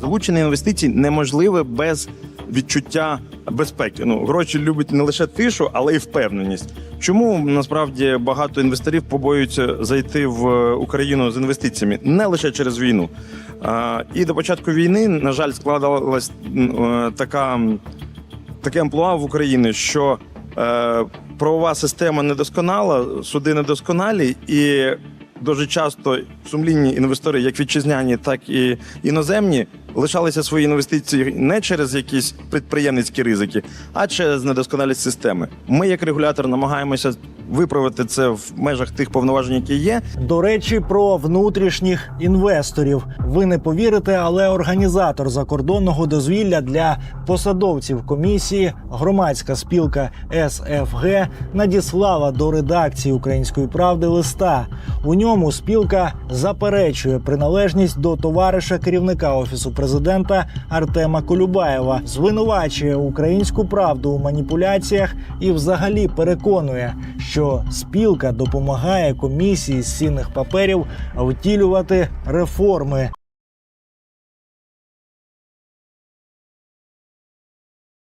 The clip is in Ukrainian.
Залучення інвестицій неможливе без відчуття безпеки. Ну гроші любить не лише тишу, але й впевненість. Чому насправді багато інвесторів побоюються зайти в Україну з інвестиціями не лише через війну. А, І до початку війни, на жаль, складалась е, така таке амплуа в Україні, що е, правова система недосконала, суди недосконалі, і дуже часто сумлінні інвестори, як вітчизняні, так і іноземні, лишалися свої інвестиції не через якісь підприємницькі ризики, а через недосконалість системи. Ми, як регулятор, намагаємося виправити це в межах тих повноважень, які є, До речі, про внутрішніх інвесторів. Ви не повірите, але організатор закордонного дозвілля для посадовців комісії, громадська спілка СФГ, надіслала до редакції Української правди листа. У ньому спілка заперечує приналежність до товариша керівника офісу президента Артема Колюбаєва, звинувачує українську правду у маніпуляціях і, взагалі, переконує, що спілка допомагає комісії з цінних паперів втілювати реформи.